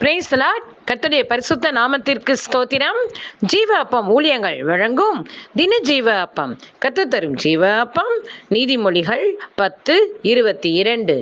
Price கத்துடைய பரிசுத்த நாமத்திற்கு ஸ்தோத்திரம். ஜீவ அப்பம் ஊழியங்கள் வழங்கும் தின ஜீவ அப்பம் கத்து தரும் ஜீவ அப்பம் நீதிமொழிகள் பத்து இருபத்தி இரண்டு.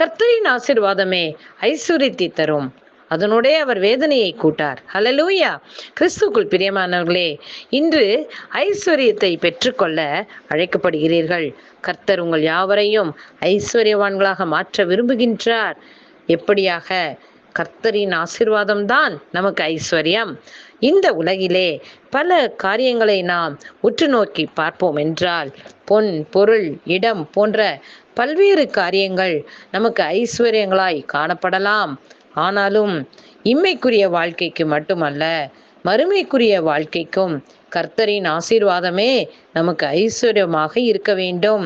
கர்த்தரின் ஆசிர்வாதமே ஐஸ்வர்யத்தை தரும். அதனுடைய அவர் வேதனையை கூட்டார். ஹலலூயா கிறிஸ்துக்குள் பிரியமானவர்களே இன்று ஐஸ்வர்யத்தை பெற்றுக்கொள்ள அழைக்கப்படுகிறீர்கள். கர்த்தர் உங்கள் யாவரையும் ஐஸ்வர்யவான்களாக மாற்ற விரும்புகின்றார். எப்படியாக கர்த்தரின் ஆசிர்வாதம் தான் நமக்கு ஐஸ்வர்யம். இந்த உலகிலே பல காரியங்களை நாம் உற்று நோக்கி பார்ப்போம் என்றால் பொன் பொருள் இடம் போன்ற பல்வேறு காரியங்கள் நமக்கு ஐஸ்வர்யங்களாய் காணப்படலாம். ஆனாலும் இம்மைக்குரிய வாழ்க்கைக்கு மட்டுமல்ல மறுமைக்குரிய வாழ்க்கைக்கும் கர்த்தரின் ஆசீர்வாதமே நமக்கு ஐஸ்வர்யமாக இருக்க வேண்டும்.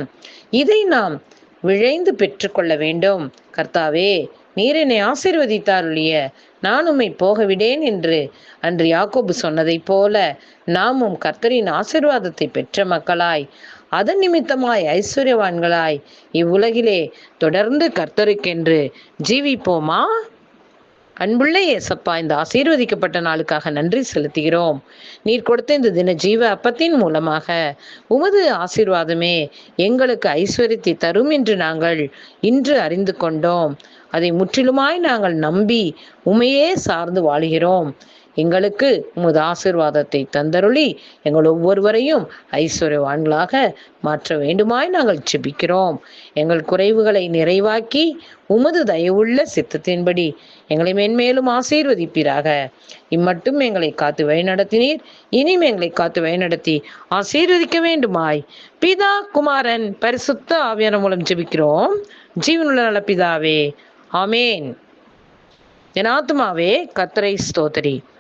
இதை நாம் விழைந்து பெற்றுக்கொள்ள வேண்டும். கர்த்தாவே நீர் என்னை ஆசீர்வதித்தாருளிய. நான் உம்மை போகவிடேன் என்று அன்று யாக்கோபு சொன்னதைப் போல நாமும் கர்த்தரின் ஆசீர்வாதத்தை பெற்ற மக்களாய் அதன் நிமித்தமாய் ஐஸ்வர்யவான்களாய் இவ்வுலகிலே தொடர்ந்து கர்த்தருக்கென்று ஜீவிப்போமா? அன்புள்ள ஏசப்பா இந்த ஆசீர்வதிக்கப்பட்ட நாளுக்காக நன்றி செலுத்துகிறோம். நீர் கொடுத்த இந்த தின ஜீவ அப்பத்தின் மூலமாக உமது ஆசீர்வாதமே எங்களுக்கு ஐஸ்வர்யத்தை தரும் என்று நாங்கள் இன்று அறிந்து கொண்டோம். அதை முற்றிலுமாய் நாங்கள் நம்பி உமையே சார்ந்து வாழுகிறோம். எங்களுக்கு உமது ஆசிர்வாதத்தை தந்தருளி. எங்கள் ஒவ்வொருவரையும் ஐஸ்வர்யவான்களாக மாற்ற வேண்டுமாய் நாங்கள் செபிக்கிறோம் எங்கள் குறைவுகளை நிறைவாக்கி உமது தயவுள்ள சித்தத்தின்படி எங்களை மென்மேலும் ஆசீர்வதிப்பீராக. இம்மட்டும் எங்களை காத்து வழிநடத்தினீர். இனியும் எங்களை காத்து வழிநடத்தி ஆசீர்வதிக்க வேண்டுமாய். பிதா குமாரன் பரிசுத்த ஆவியான மூலம் ஜெபிக்கிறோம். ஜீவனுள்ள நல பிதாவே ஆமேன். என் ஆத்மாவே கத்தரை ஸ்தோத்திரி.